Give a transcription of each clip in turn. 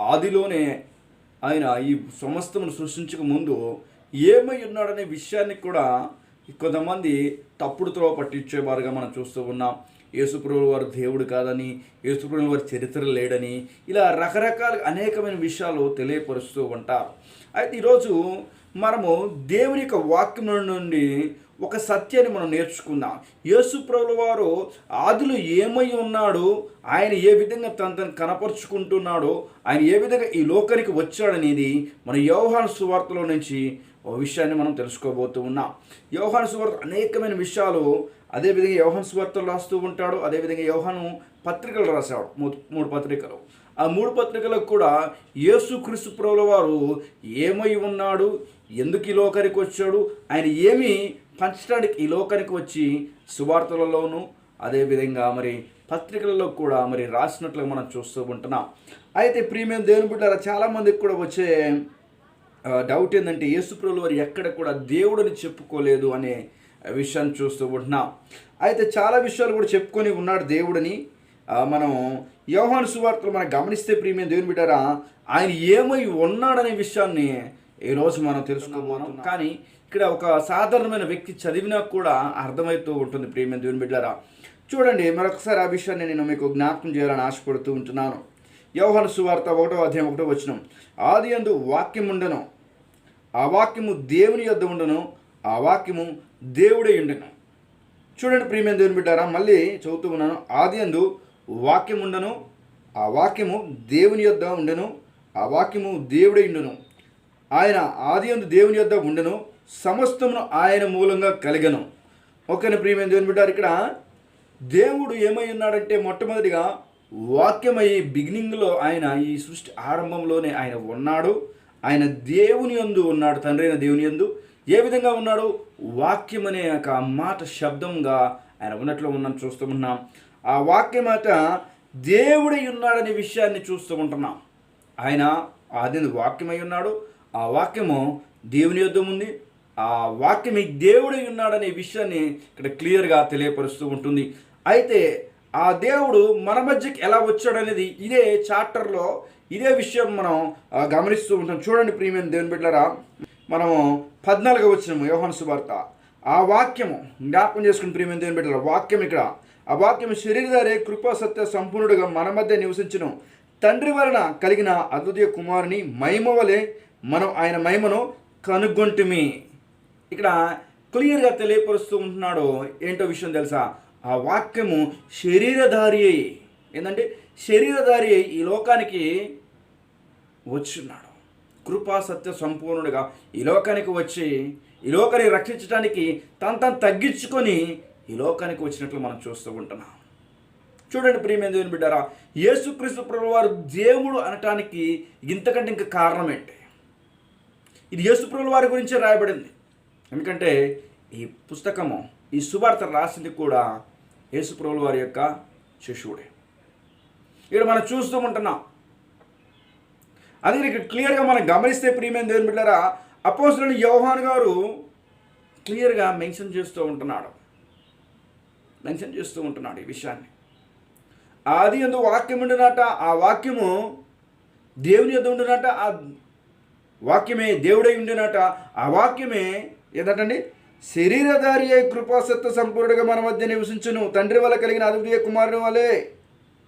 ఆదిలోనే ఆయన ఈ సమస్తమును సృష్టించక ముందు ఏమై ఉన్నాడనే విషయాన్ని కూడా కొంతమంది తప్పుడు త్రోవ పట్టించేవారుగా మనం చూస్తూ ఉన్నాం. యేసుప్రభుల వారు దేవుడు కాదని యేసుప్రభుల వారి చరిత్ర లేడని ఇలా రకరకాల అనేకమైన విషయాలు తెలియపరుస్తూ ఉంటారు. అయితే ఈరోజు మనము దేవుని యొక్క వాక్యం నుండి ఒక సత్యాన్ని మనం నేర్చుకుందాం. యేసుప్రభుల వారు ఆదులు ఏమై ఉన్నాడు ఆయన ఏ విధంగా తన తను కనపరుచుకుంటున్నాడో ఆయన ఏ విధంగా ఈ లోకానికి వచ్చాడనేది మన యోహాను సువార్తలో నుంచి ఓ విషయాన్ని మనం తెలుసుకోబోతూ ఉన్నాం. యోహాను సువార్త అనేకమైన విషయాలు అదేవిధంగా యోహాను సువార్తలు రాస్తూ ఉంటాడు అదేవిధంగా యోహాను పత్రికలు రాశాడు మూడు మూడు పత్రికలు. ఆ మూడు పత్రికలకు కూడా యేసు క్రీస్తు ప్రభుల వారు ఏమై ఉన్నాడు ఎందుకు ఈ లోకానికి వచ్చాడు ఆయన ఏమి పంచడానికి ఈ లోకానికి వచ్చి సువార్తలలోనూ అదేవిధంగా మరి పత్రికలలో కూడా మరి రాసినట్లుగా మనం చూస్తూ ఉంటున్నాం. అయితే ప్రీమియం దేవుని బిడ్డారా చాలామందికి కూడా వచ్చే డౌట్ ఏంటంటే యేసుప్రభులు వారు ఎక్కడ కూడా దేవుడని చెప్పుకోలేదు అనే విషయాన్ని చూస్తూ ఉంటున్నాం. అయితే చాలా విషయాలు కూడా చెప్పుకొని ఉన్నాడు దేవుడని. మనం యోహాను సువార్తలు మనం గమనిస్తే ప్రీమియం దేవుని బిడ్డారా ఆయన ఏమై ఉన్నాడనే విషయాన్ని ఈరోజు మనం తెలుసుకోబోతున్నాం కానీ ఇక్కడ ఒక సాధారణమైన వ్యక్తి చదివినా కూడా అర్థమవుతూ ఉంటుంది ప్రీమియం దేవుని బిడ్డారా చూడండి మరొకసారి ఆ విషయాన్ని నేను మీకు జ్ఞాపకం చేయాలని ఆశపడుతూ ఉంటున్నాను. యోహాను సువార్త ఒకటో అధ్యాయం ఒకటో వచ్చిన ఆది అందు వాక్యం ఉండను ఆ వాక్యము దేవుని యొద్ద ఉండను ఆ వాక్యము దేవుడే ఉండను. చూడండి ప్రియమైన దేవుని బిడ్డారా మళ్ళీ చదువుతూ ఉన్నాను. ఆది అందు వాక్యం ఉండను ఆ వాక్యము దేవుని యొద్ద ఉండను ఆ వాక్యము దేవుడే ఉండును. ఆయన ఆదియందు దేవుని యొద్ద ఉండను సమస్తమును ఆయన మూలంగా కలిగను. ఒకరిని ప్రియమైన దేవుని బిడ్డారు ఇక్కడ దేవుడు ఏమై ఉన్నాడంటే మొట్టమొదటిగా వాక్యమై బిగినింగ్లో ఆయన ఈ సృష్టి ఆరంభంలోనే ఆయన ఉన్నాడు. ఆయన దేవుని యందు ఉన్నాడు తండ్రి అయిన దేవుని యందు. ఏ విధంగా ఉన్నాడు? వాక్యం అనే ఒక మాట శబ్దంగా ఆయన ఉన్నట్లు ఉన్నాం చూస్తూ ఉన్నాం. ఆ వాక్య మాట దేవుడై ఉన్నాడనే విషయాన్ని చూస్తూ ఉంటున్నాం. ఆయన ఆది వాక్యమై ఉన్నాడు ఆ వాక్యము దేవుని యుద్ధం ఉంది. ఆ వాక్యం ఈ దేవుడై ఉన్నాడనే విషయాన్ని ఇక్కడ క్లియర్గా తెలియపరుస్తూ ఉంటుంది. అయితే ఆ దేవుడు మన మధ్యకి ఎలా వచ్చాడనేది ఇదే చాప్టర్లో ఇదే విషయం మనం గమనిస్తూ ఉంటాం. చూడండి ప్రియమైన దేవుని బిడ్డరా మనము పద్నాలుగు వచ్చినాము యోహన్ సువార్త. ఆ వాక్యము జ్ఞాపకం చేసుకుని ప్రియమైన దేవుని బిడ్డరా వాక్యం ఇక్కడ. ఆ వాక్యం శరీరధారే కృపా సత్య సంపూర్ణుడుగా మన మధ్య నివసించను. తండ్రి వలన కలిగిన అద్వితీయ కుమారుని మహిమ వలె మనం ఆయన మహిమను కనుగొంటిమి. ఇక్కడ క్లియర్గా తెలియపరుస్తూ ఉంటున్నాడు. ఏంటో విషయం తెలుసా? ఆ వాక్యము శరీరధారి అయి ఏంటంటే శరీరధారి అయి ఈ లోకానికి వచ్చున్నాడు. కృపా సత్య సంపూర్ణుడిగా ఈ లోకానికి వచ్చి ఈ లోకాన్ని రక్షించడానికి తను తను తగ్గించుకొని ఈ లోకానికి వచ్చినట్లు మనం చూస్తూ ఉంటున్నాం. చూడండి ప్రియమైన దేవుని బిడ్డారా యేసుక్రీస్తు ప్రభు వారు దేవుడు అనటానికి ఇంతకంటే ఇంకా కారణం ఏంటి? ఇది యేసుప్రభుల వారి గురించే రాయబడింది. ఎందుకంటే ఈ పుస్తకము ఈ సువార్త రాసింది కూడా యేసుప్రభుల వారి యొక్క శిష్యుడే. ఇక్కడ మనం చూస్తూ ఉంటున్నాం. అందుకని ఇక్కడ క్లియర్గా మనం గమనిస్తే ప్రియమైన దేవుని బిడ్డారా అపోజిట్ యోహాన్ గారు క్లియర్గా మెన్షన్ చేస్తూ ఉంటున్నాడు. మెన్షన్ చేస్తూ ఉంటున్నాడు ఈ విషయాన్ని. ఆది ఎందు వాక్యం ఉండినట ఆ వాక్యము దేవుని యొద్ద ఉండినట ఆ వాక్యమే దేవుడై ఉండినట. ఆ వాక్యమే ఏంటండి శరీరధారి అయి కృపాసత్వ సంపూర్ణగా మన మధ్య నివసించును. తండ్రి వల్ల కలిగిన అద్వితీయ కుమారుని వలె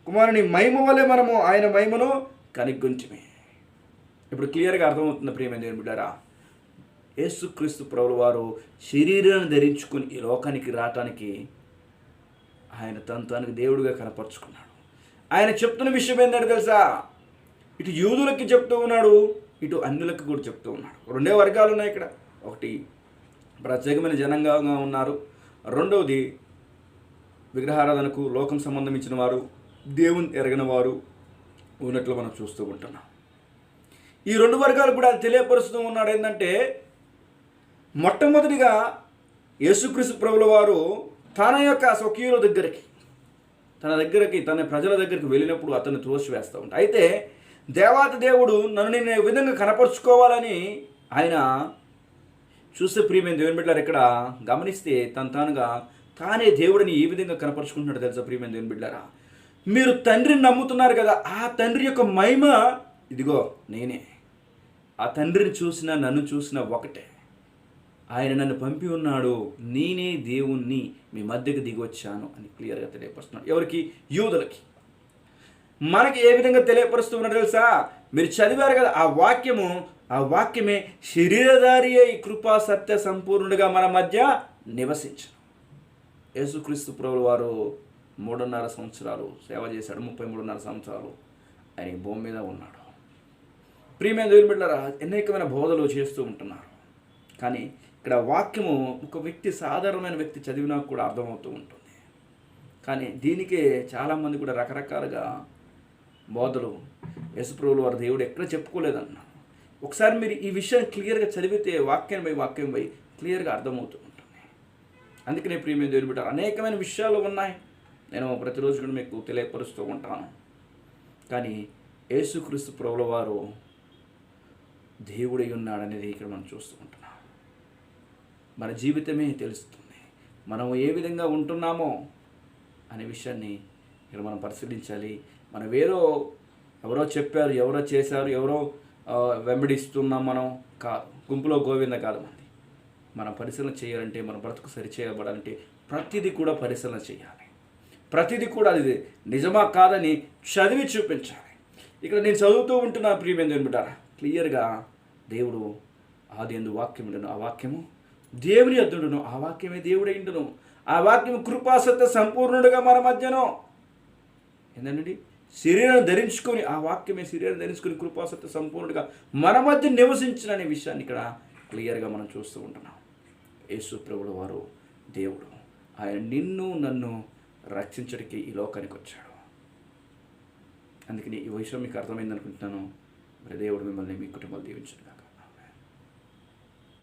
కుమారుని మహిమ వలె మనము ఆయన మహిమను కనిగొంచమే ఇప్పుడు క్లియర్గా అర్థమవుతుంది ప్రియమైన దేవుని బిడ్డారా? యేసుక్రీస్తు ప్రభుల వారు శరీరాన్ని ధరించుకుని ఈ లోకానికి రావటానికి ఆయన తను తనకు దేవుడిగా కనపరుచుకున్నాడు. ఆయన చెప్తున్న విషయం ఏంటంటే తెలుసా? ఇటు యూదులకి చెప్తూ ఉన్నాడు ఇటు అన్యులకు కూడా చెప్తూ ఉన్నాడు. రెండే వర్గాలు ఉన్నాయి ఇక్కడ. ఒకటి ప్రత్యేకమైన జనంగా ఉన్నారు. రెండవది విగ్రహారాధనకు లోకం సంబంధించిన వారు దేవుని ఎరగిన వారు ఉన్నట్లు మనం చూస్తూ ఉంటున్నాం. ఈ రెండు వర్గాలు కూడా తెలియపరుస్తూ ఉన్నాడు ఏంటంటే మొట్టమొదటిగా యేసుక్రీస్తు ప్రభుల వారు తన యొక్క స్వకీయుల దగ్గరికి తన దగ్గరికి తన ప్రజల దగ్గరికి వెళ్ళినప్పుడు అతను త్రోసివేస్తూ ఉంటాడు అయితే దేవాత దేవుడు నన్ను నేను ఈ విధంగా కనపరుచుకోవాలని ఆయన చూస్తే ప్రియమైన దేవుని బిడ్డలారు ఇక్కడ గమనిస్తే తను తానుగా తానే దేవుడిని ఏ విధంగా కనపరుచుకుంటున్నాడు తెలుసా ప్రియమైన దేవుని బిడ్డారా మీరు తండ్రిని నమ్ముతున్నారు కదా ఆ తండ్రి యొక్క మహిమ ఇదిగో నేనే. ఆ తండ్రిని చూసినా నన్ను చూసినా ఒకటే. ఆయన నన్ను పంపి ఉన్నాడు నేనే దేవుణ్ణి మీ మధ్యకు దిగి వచ్చాను అని క్లియర్గా తెలియపరుస్తున్నాడు. ఎవరికి? యూదులకి. మనకి ఏ విధంగా తెలియపరుస్తున్నారు తెలుసా? మీరు చదివారు కదా ఆ వాక్యము ఆ వాక్యమే శరీరధారి అయి కృపా సత్య సంపూర్ణుడిగా మన మధ్య నివసించను. యేసుక్రీస్తు ప్రభుల వారు మూడున్నర సంవత్సరాలు సేవ చేశాడు ముప్పై మూడున్నర సంవత్సరాలు. ఆయన భూమి మీద ఉన్నాడు. ప్రియమైన దేవుని అనేకమైన బోధలు చేస్తూ ఉంటున్నారు. కానీ ఇక్కడ వాక్యము ఒక వ్యక్తి సాధారణమైన వ్యక్తి చదివినా కూడా అర్థమవుతూ ఉంటుంది. కానీ దీనికే చాలామంది కూడా రకరకాలుగా బోధలు యశుప్రభులు వారి దేవుడు ఎక్కడ చెప్పుకోలేదన్న. ఒకసారి మీరు ఈ విషయం క్లియర్గా చదివితే వాక్యం పై వాక్యం పై క్లియర్గా అర్థమవుతూ ఉంటుంది అందుకనే ప్రియమైన దేవుని బిడ్డ అనేకమైన విషయాలు ఉన్నాయి. నేను ప్రతిరోజు కూడా మీకు తెలియపరుస్తూ ఉంటాను. కానీ యేసుక్రీస్తు ప్రభుల వారు దేవుడై ఉన్నాడనేది ఇక్కడ మనం చూస్తూ ఉంటున్నాం. మన జీవితమే తెలుస్తుంది. మనం ఏ విధంగా ఉంటున్నామో అనే విషయాన్ని ఇక్కడ మనం పరిశీలించాలి. మనం వేరో ఎవరో చెప్పారు ఎవరో చేశారు ఎవరో వెంబడిస్తున్నాం మనం కా గుంపులో గోవింద కాదు మంది మనం పరిశీలన చేయాలంటే మన బ్రతుకు సరిచేయబడాలంటే ప్రతిదీ కూడా పరిశీలన చేయాలి. ప్రతిదీ కూడా అది నిజమా కాదని చదివి చూపించాలి. ఇక్కడ నేను చదువుతూ ఉంటున్నా ప్రియమైన దేవుని బిడ్డారా. క్లియర్గా దేవుడు ఆది ఎందు వాక్యం ఉండను ఆ వాక్యము దేవుని అద్దుడును ఆ వాక్యమే దేవుడే ఇండును ఆ వాక్యం కృపాసత్య సంపూర్ణుడుగా మన మధ్యను. ఏంటండి శరీరం ధరించుకొని ఆ వాక్యమే శరీరం ధరించుకొని కృపాసత్వ సంపూర్ణుడిగా మన మధ్య నివసించిన అనే విషయాన్ని ఇక్కడ క్లియర్గా మనం చూస్తూ ఉంటున్నాం. యేసు ప్రభుడు వారు దేవుడు. ఆయన నిన్ను నన్ను రక్షించడానికి ఈ లోకానికి వచ్చాడు. అందుకని ఈ విషయం మీకు అర్థమైంది అనుకుంటున్నాను మరి దేవుడు మిమ్మల్ని మీ కుటుంబాలు దీవించడు